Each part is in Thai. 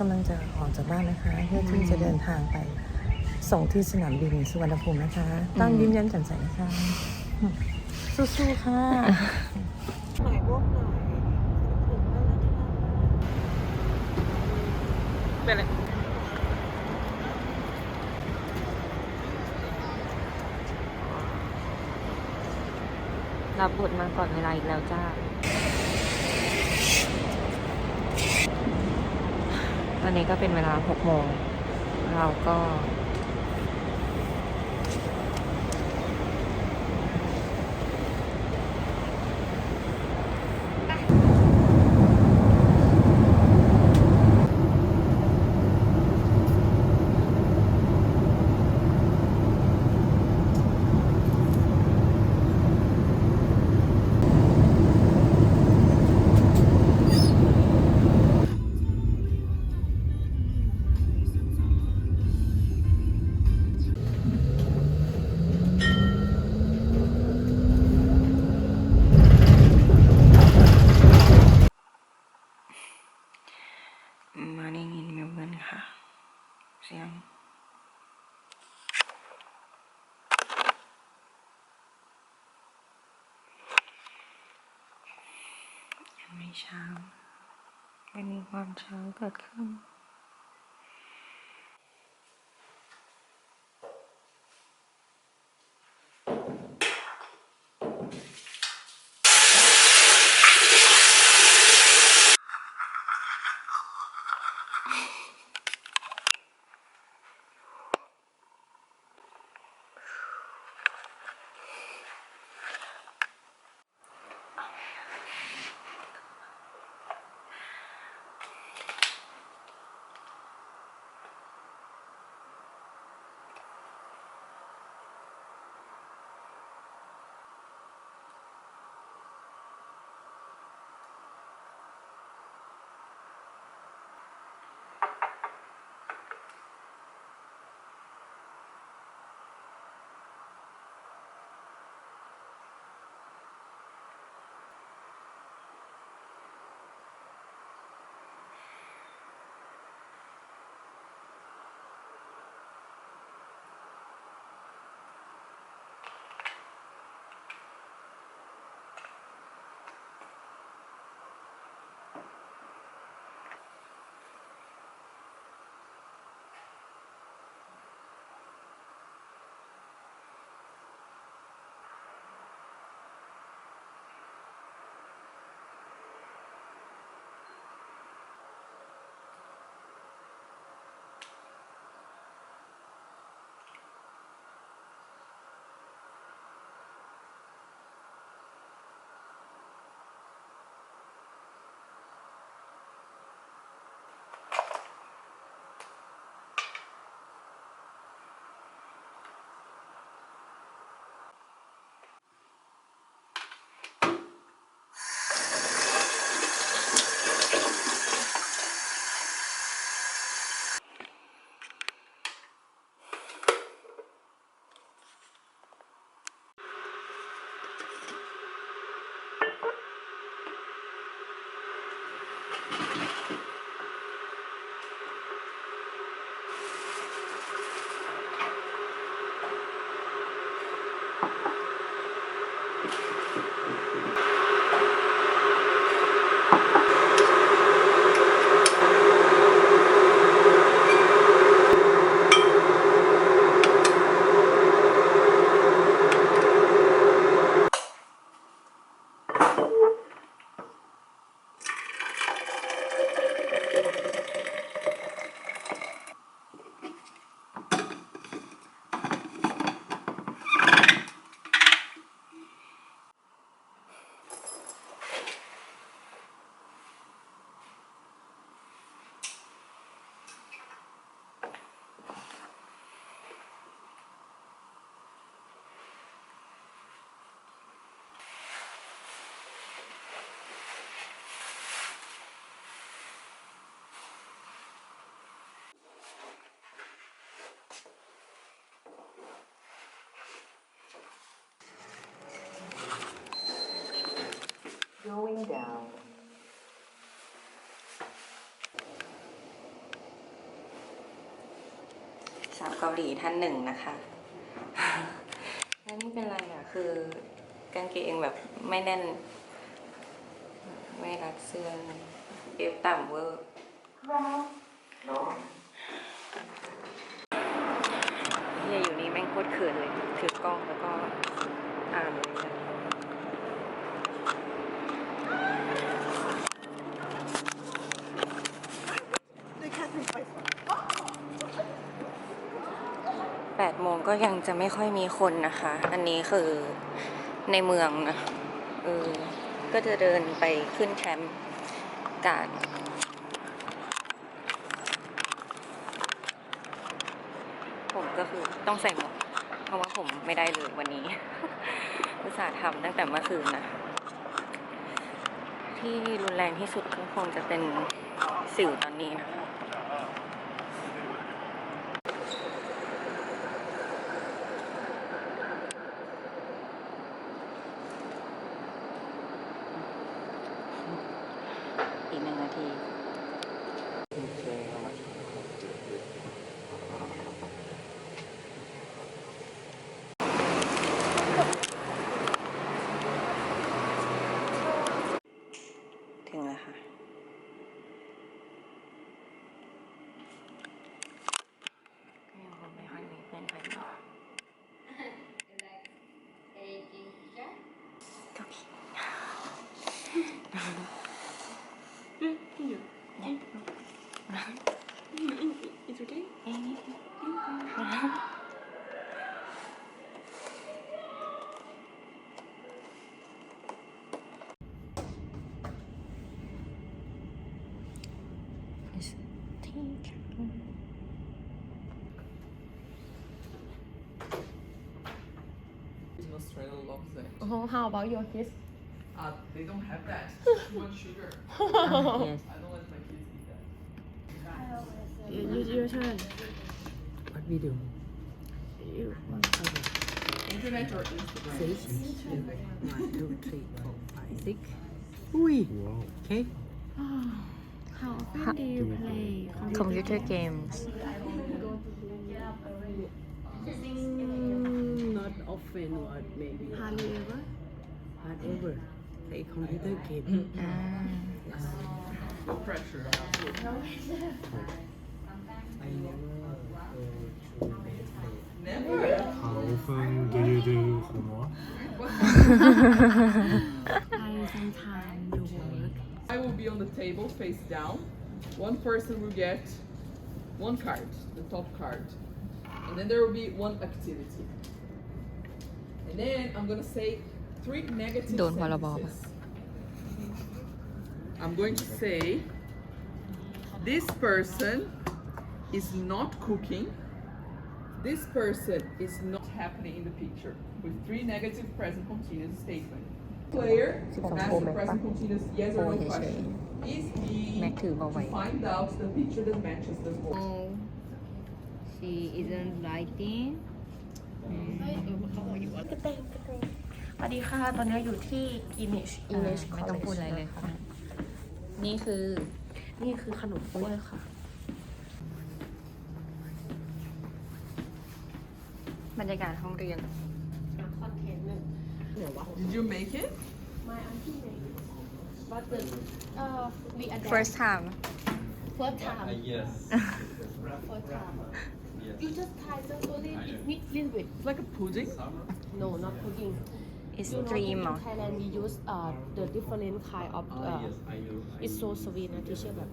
กำลังจะออกจากบ้านนะคะ เพื่อที่จะเดินทางไป ส่งที่สนามบินสุวรรณภูมินะคะ ตั้งยิ้มแย้มแจ่มใสนะคะ สู้ๆค่ะหน่อยพวกหน่อยถึงแล้วนะคะเป็นไรรับบทมาก่อนเวลาอีกแล้วจ้า ตอนนี้ก็เป็นเวลา 6 โมง เราก็ เช้าไม่มีความเช้าเกิดขึ้น down. สาวเกาหลีท่านหนึ่งนะคะ แล้วนี่เป็นไรอะ คือกางเกงแบบไม่แน่น ไม่รัดเสื้อเอวต่ำเวอร์เนี่ยอยู่นี่แม่งโคตรเขินเลย ถือกล้องแล้วก็อ่านเลย ก็ยังจะไม่ค่อยมีคนนะคะ อันนี้คือในเมืองนะเออก็จะเดินไปขึ้นแคมป์กันผมก็คือต้องใส่หมวกเพราะว่าผมไม่ได้เลยวันนี้อุตส่าห์ทำตั้งแต่เมื่อคืนนะ ที่รุนแรงที่สุดก็คงจะเป็นสิวตอนนี้นะคะ อีกหนึ่งนาที ถึงแล้วค่ะ ก็ยังคงไม่ค่อยมีเพื่อนใครอยู่ก็มี It's okay. เอ้ย In Australia, loves that. Oh, how about your kids? Uh, they don't have that. It's too much sugar. Yes, I don't let my kids eat that. You, you, your turn. What we do? You. One, Internet or Instagram? Six, two, one, two, three, four, five, six. Ooh. Wow. Okay. How often do you play computer games? Mm, not often, or maybe. Hardly ever. Hardly ever play computer game อ่า No pressure. I never go to play Never. How often do you do homework? I sometimes do work. I will be on the table face down. One person will get one card, the top card. And then there will be one activity. And then I'm gonna say three negative Don't worry about sentences. I'm going to say this person is not cooking. This person is not happening in the picture with three negative present continuous statements. Player ask the present continuous yes or no question. Is he แม็กถือมาไว้ to find out the picture that matches the voice? No, she isn't writing. สวัสดีค่ะ ตอนนี้อยู่ที่ Image English ไม่ต้องพูดอะไรเลยค่ะ นี่คือนี่คือขนมกล้วยค่ะ บรรยากาศห้องเรียน คอนเทนต์นึงเหนือวะ Did you make it? My auntie made it. But the uh we adapt first time first time yes. first time you just try just only need little bit It's like a pudding. no not pudding is You know, dream in เหรอ Thailand we use uh the different kind of Ah, uh yes, I know. I it's so know. sweet นะที่เชื่อแบบ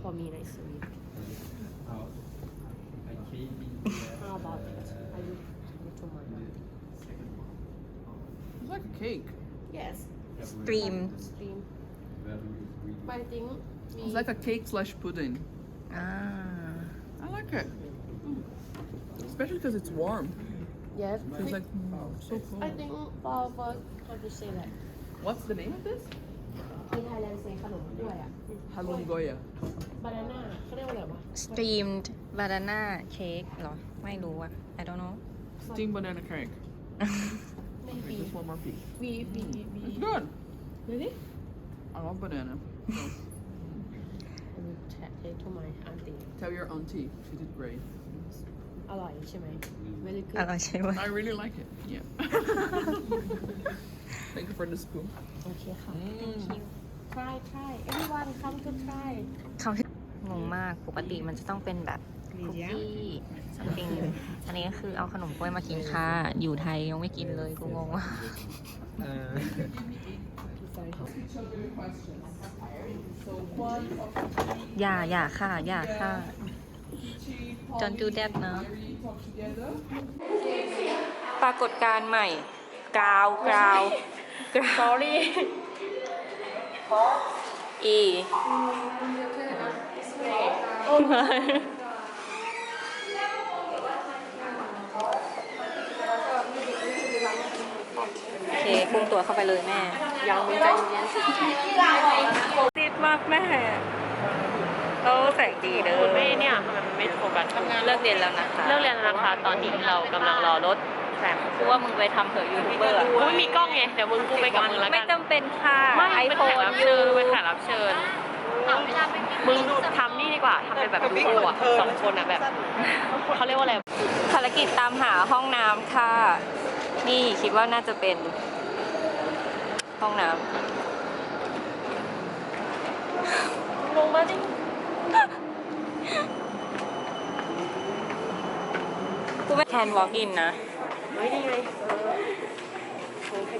พอมีใน sweet How? I came in how about it are you to my second one. It's like a cake. yes dream stream Very sweet. but I think we It's like a cake slash pudding. อ่า I like it. Especially because it's warm. yes It's like mm, so cool. I think for for how to say that What's the name of this? ที่ไทยแลนด์เซขนมกล้วยอ่ะ Halungoya. บานาน่าเขาเรียกว่าอะไรวะ steamed banana cake เหรอ ไม่รู้อะ I don't know Steamed banana cake. ไม่ Okay, ปี just one more piece. วีวีวี It's good. really I love banana. So, I will check it to my auntie tell your auntie she did great. ร่อยใช่ไหม very อ good ร่อยใช่ไหม I really like it. Yeah. Thank you for the spoon. โอเคค่ะ try try everyone come to try คำที่งงมากปกติมันจะต้องเป็นแบบคุกกี้ something อันนี้ก็คือเอาขนมกล้วยมากินค่ะ อยู่ไทยยังไม่กินเลยกูงงว่า Each of your questions. So one of อย่าอย่าค่ะ อย่าค่ะ Peachy, Don't do that now. Irene talk together. ปรากฏการณ์ใหม่กราวกราวกราว sorry อีโอเคพุ่งตัวเข้าไปเลยแม่ ยังมึงใจเย็นติดมากแม่ โอ้แสงดีเด้อไม่เนี่ยมันไม่โฟกัสทำงานเลิกเรียนแล้วนะคะเลิกเรียนแล้วนะคะตอนนี้เรากำลังรอรถแทรมกูว่ามึงไปทำเถอะยูทูบเบอร์อะกูไม่มีกล้องไงเดี๋ยวมึงกูไปกับมึงแล้วไม่กันจำเป็นค่ะไม่ไอเป็นโฟแขกนรับอเชิยู่ญเป็นแขกรับเชิญมึงทำนี่ดีกว่าทำเป็นแบบดูโออะสองคนอะแบบเขาเรียกว่าอะไรภารกิจตามหาห้องน้ำค่ะ นี่คิดว่าน่าจะเป็นห้องน้ำลงมาดิกู ไม่แทน walk in นะไม่ได้ไง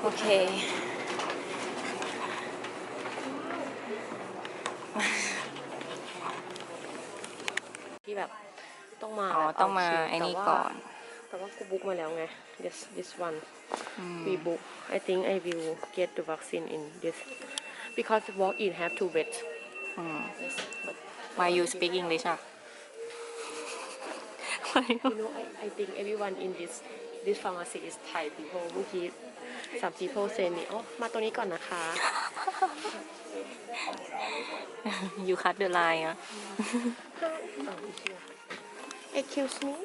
โอเค ที่แบบต้องมาอ๋อต้องมาเคิวไอ้นี่แต่ว่าก่อน แต่ว่ากูบุ๊กมาแล้วไง this this one อืม we book I think I will get the vaccine in this because walk in have to wait อืม yes but Why you speak English อะ Why you- You know, I, I think everyone in this this pharmacy is Thai people เมื่อกี้ some people say นี่อ๋อมาตรงนี้ก่อนนะคะ you cut the line อะอ๋อเชี่ย excuse me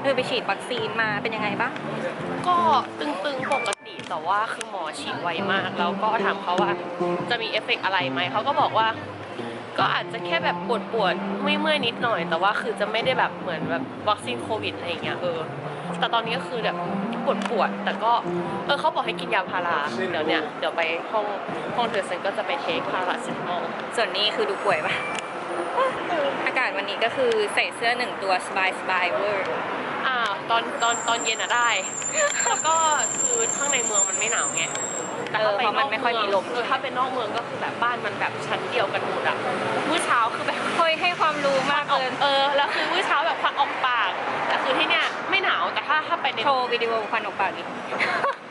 เธอไปฉีดวัคซีนมาเป็นยังไงบ้าง ก็ตึงๆปกติแต่ว่าคือหมอฉีดไวมาก แล้วก็ถามเขาว่าจะมีเอฟเฟกต์อะไรไหม เขาก็บอกว่า ก็อาจจะแค่แบบปวดปวดๆเมื่อยๆนิดหน่อย แต่ว่าคือจะไม่ได้แบบเหมือนแบบวัคซีนโควิดอะไรอย่างเงี้ยเออแต่ตอนนี้ก็คือแบบปวดปวดๆแต่ก็เออเขาบอกให้กินยาพาราเดี๋ยวเนี่ยเดี๋ยวไปห้องห้องเธอเซนก็จะไปเทคพาราเซตามอลส่วนนี้คือดูป่วยปะอากาศวันนี้ก็คือใส่เสื้อหนึ่งตัวสบายสบายเวอร์อ่าตอนตอนตอนเย็นอะได้ แล้วก็คือข้างในเมืองมันไม่หนาวไง แต่ถ้าไปเออเพราะมันไม่ค่อยมีลมเออถ้าเป็นนอกเมืองก็คือแบบบ้านมันแบบชั้นเดียวกันหมดอะมื้อเช้าคือแบบเฮ้ยให้ความรู้มากออกเกินเออแล้วคือมื้อเช้าแบบควันออกปากแต่คือที่เนี่ยไม่หนาวแต่ถ้าถ้าไปในโชว์วิดีโอควันออกปากดิ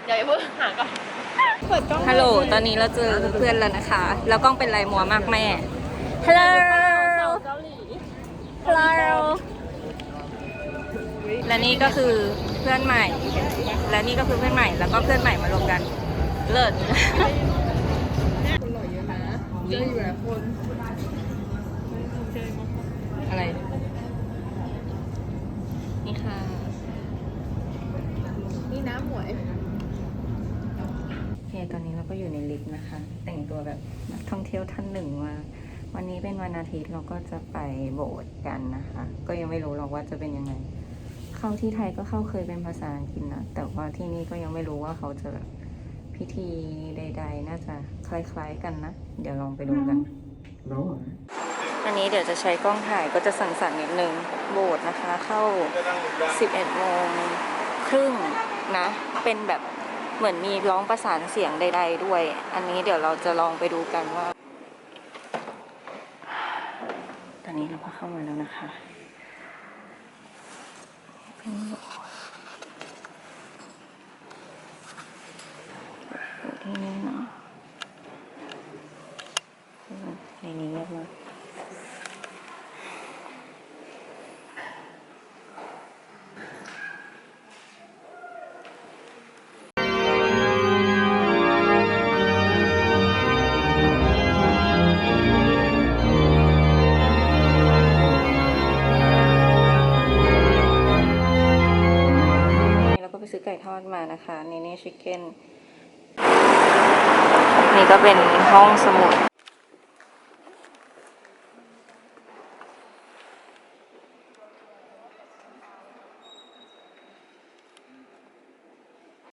เดี๋ยวอย่าเพิ่งหาก่อนฮัลโหล ตอนนี้เราเจอเพื่อนแล้วนะคะ แล้วกล้องเป็นไรมัวมากแม่ ฮัลโหล ฮัลโหล และนี่ก็คือเพื่อนใหม่ และนี่ก็คือเพื่อนใหม่ แล้วก็เพื่อนใหม่มารวมกัน เลิศอะไร นี่ค่ะ นี่น้ำหมวยโอเคตอนนี้เราก็อยู่ในลิฟต์นะคะ แต่งตัวแบบนักท่องเที่ยวท่านหนึ่งมาวันนี้เป็นวันอาทิตย์เราก็จะไปโบสถ์กันนะคะ ก็ยังไม่รู้หรอกว่าจะเป็นยังไง เข้าที่ไทยก็เข้าเคยเป็นภาษาอังกฤษนะ แต่ว่าที่นี่ก็ยังไม่รู้ว่าเขาจะแบบ พิธีใด ๆ น่าจะคล้าย ๆ กันนะ เดี๋ยวลองไปดูกันอันนี้เดี๋ยวจะใช้กล้องถ่ายก็จะสั่นๆนิดนึงโบสถ์นะคะ เข้า 11โมงครึ่งนะ เป็นแบบเหมือนมีร้องประสานเสียงใด ๆ ด้วย อันนี้เดี๋ยวเราจะลองไปดูกันว่า ตอนนี้เราก็เข้ามาแล้วนะคะเป็น ทอดมานะคะเนเน่ชิคเก้นนี่ก็เป็นห้องสมุด